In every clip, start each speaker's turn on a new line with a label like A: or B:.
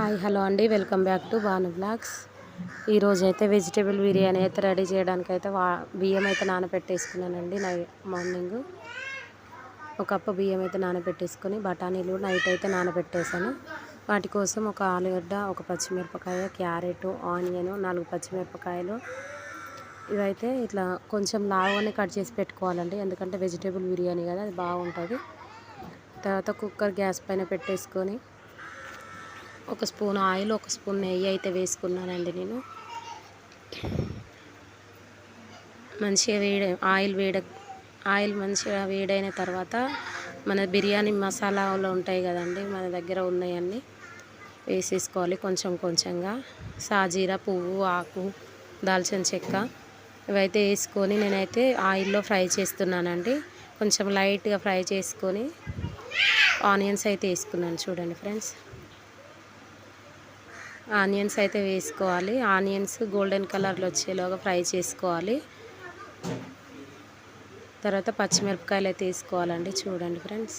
A: Hi hello అండి. Welcome back to Banu blogs. ఈరోజు అయితే వెజిటేబుల్ బిర్యానీ అయితే రెడీ చేయడానికి అయితే వా బియ్యం అయితే నానబెట్టేసుకున్నానండి నై మార్నింగ్. ఒక కప్పు బియ్యం అయితే నానబెట్టేసుకొని బఠానీలు నైట్ అయితే నానబెట్టేశాను. వాటి కోసం ఒక ఆలుగడ్డ ఒక పచ్చిమిరపకాయ క్యారెట్ ఆనియన్ నాలుగు పచ్చిమిరపకాయలు. ఇవైతే ఇట్లా కొంచెం లావుగానే కట్ చేసి పెట్టుకోవాలండి. ఎందుకంటే వెజిటేబుల్ బిర్యానీ కదా అది బాగుంటుంది. తర్వాత కుక్కర్ గ్యాస్ పైన పెట్టేసుకొని ఒక స్పూన్ ఆయిల్ ఒక స్పూన్ నెయ్యి అయితే వేసుకున్నానండి నేను. మంచిగా వేడి ఆయిల్ వేడ ఆయిల్ మంచిగా వేడైన తర్వాత మన బిర్యానీ మసాలాలు ఉంటాయి కదండి మన దగ్గర ఉన్నాయన్నీ వేసేసుకోవాలి కొంచెం కొంచెంగా. సాజీరా పువ్వు ఆకు దాల్చిన చెక్క ఇవైతే వేసుకొని నేనైతే ఆయిల్లో ఫ్రై చేస్తున్నానండి. కొంచెం లైట్గా ఫ్రై చేసుకొని ఆనియన్స్ అయితే వేసుకున్నాను చూడండి ఫ్రెండ్స్. ఆనియన్స్ అయితే వేసుకోవాలి. ఆనియన్స్ గోల్డెన్ కలర్లో వచ్చేలాగా ఫ్రై చేసుకోవాలి. తర్వాత పచ్చిమిరపకాయలు అయితే వేసుకోవాలండి. చూడండి ఫ్రెండ్స్.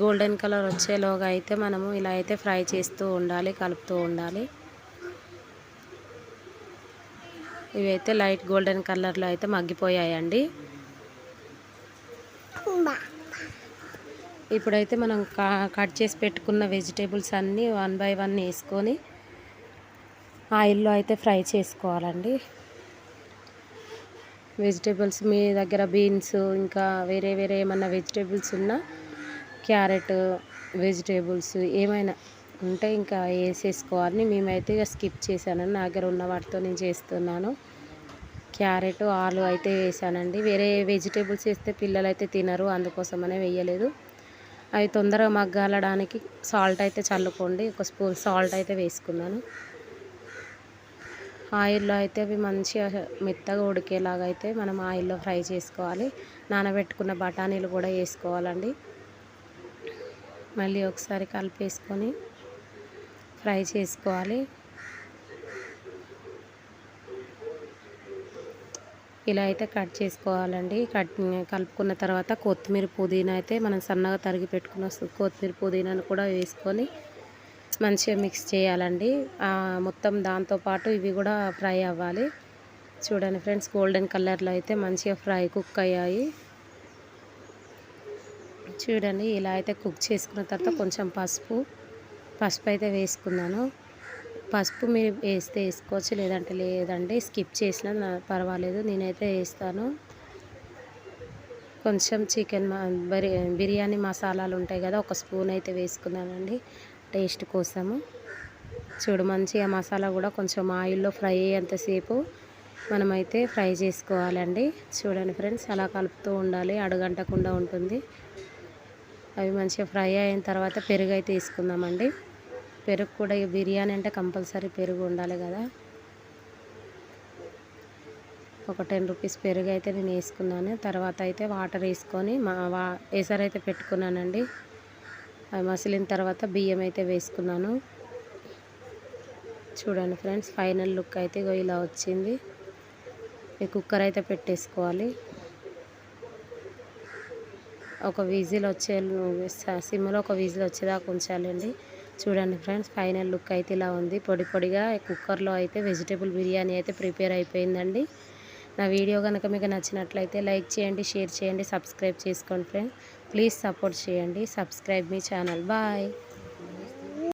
A: గోల్డెన్ కలర్ వచ్చేలోగా అయితే మనము ఇలా అయితే ఫ్రై చేస్తూ ఉండాలి కలుపుతూ ఉండాలి. ఇవైతే లైట్ గోల్డెన్ కలర్లో అయితే మగ్గిపోయాయండి. ఇప్పుడైతే మనం కట్ చేసి పెట్టుకున్న వెజిటేబుల్స్ అన్నీ వన్ బై వన్ వేసుకొని ఆయిల్లో అయితే ఫ్రై చేసుకోవాలండి. వెజిటేబుల్స్ మీ దగ్గర బీన్స్ ఇంకా వేరే వేరే ఏమన్నా వెజిటేబుల్స్ ఉన్నా క్యారెట్ వెజిటేబుల్స్ ఏమైనా ఉంటే ఇంకా వేసేసుకోవాలని మేమైతే ఇక స్కిప్ చేశాను నా దగ్గర ఉన్న వాటితో నేను చేస్తున్నాను. క్యారెట్ ఆలు అయితే వేసానండి వేరే వెజిటేబుల్స్ వేస్తే పిల్లలు అయితే తినరు అందుకోసమనే వేయలేదు. అవి తొందరగా మగ్గాలడానికి సాల్ట్ అయితే చల్లుకోండి. ఒక స్పూన్ సాల్ట్ అయితే వేసుకున్నాను. ఆయిల్లో అయితే అవి మంచిగా మెత్తగా ఉడికేలాగా అయితే మనం ఆయిల్లో ఫ్రై చేసుకోవాలి. నానబెట్టుకున్న బఠానీలు కూడా వేసుకోవాలండి. మళ్ళీ ఒకసారి కలిపేసుకొని ఫ్రై చేసుకోవాలి. ఇలా అయితే కట్ చేసుకోవాలండి. కట్ కలుపుకున్న తర్వాత కొత్తిమీర పుదీనా అయితే మనం సన్నగా తరిగి పెట్టుకున్న కొత్తిమీర పుదీనాను కూడా వేసుకొని మంచిగా మిక్స్ చేయాలండి. మొత్తం దాంతోపాటు ఇవి కూడా ఫ్రై అవ్వాలి. చూడండి ఫ్రెండ్స్ గోల్డెన్ కలర్లో అయితే మంచిగా ఫ్రై కుక్ అయ్యాయి. చూడండి ఇలా అయితే కుక్ చేసుకున్న తర్వాత కొంచెం పసుపు పసుపు అయితే వేసుకున్నాను. పసుపు మీరు వేస్తే వేసుకోవచ్చు లేదంటే లేదండి. స్కిప్ చేసినా పర్వాలేదు నేనైతే వేస్తాను. కొంచెం చికెన్ బిర్యానీ మసాలాలు ఉంటాయి కదా ఒక స్పూన్ అయితే వేసుకున్నానండి టేస్ట్ కోసము. చూడు మంచిగా మసాలా కూడా కొంచెం ఆయిల్లో ఫ్రై అయ్యేంతసేపు మనమైతే ఫ్రై చేసుకోవాలండి. చూడండి ఫ్రెండ్స్ అలా కలుపుతూ ఉండాలి అడుగంటకుండా ఉంటుంది. అవి మంచిగా ఫ్రై అయిన తర్వాత పెరుగు అయితే వేసుకుందామండి. పెరుగు కూడా బిర్యానీ అంటే కంపల్సరీ పెరుగు ఉండాలి కదా. ఒక టెన్ రూపీస్ పెరుగు అయితే నేను వేసుకున్నాను. తర్వాత అయితే వాటర్ వేసుకొని మా వా అయితే పెట్టుకున్నానండి. అవి మసిలిన తర్వాత బియ్యం అయితే వేసుకున్నాను. చూడండి ఫ్రెండ్స్ ఫైనల్ లుక్ అయితే ఇలా వచ్చింది. ఈ కుక్కర్ అయితే పెట్టేసుకోవాలి. ఒక విజిల్ వచ్చే సిమ్లో ఒక విజిల్ వచ్చేదాకా ఉంచాలండి. చూడండి ఫ్రెండ్స్ ఫైనల్ లుక్ అయితే ఇలా ఉంది. పొడి పొడిగా కుక్కర్లో అయితే వెజిటేబుల్ బిర్యానీ అయితే ప్రిపేర్ అయిపోయిందండి. నా వీడియో కనుక మీకు నచ్చినట్లయితే లైక్ చేయండి షేర్ చేయండి సబ్స్క్రైబ్ చేసుకోండి ఫ్రెండ్స్. ప్లీజ్ సపోర్ట్ చేయండి సబ్స్క్రైబ్ మీ ఛానల్. బాయ్.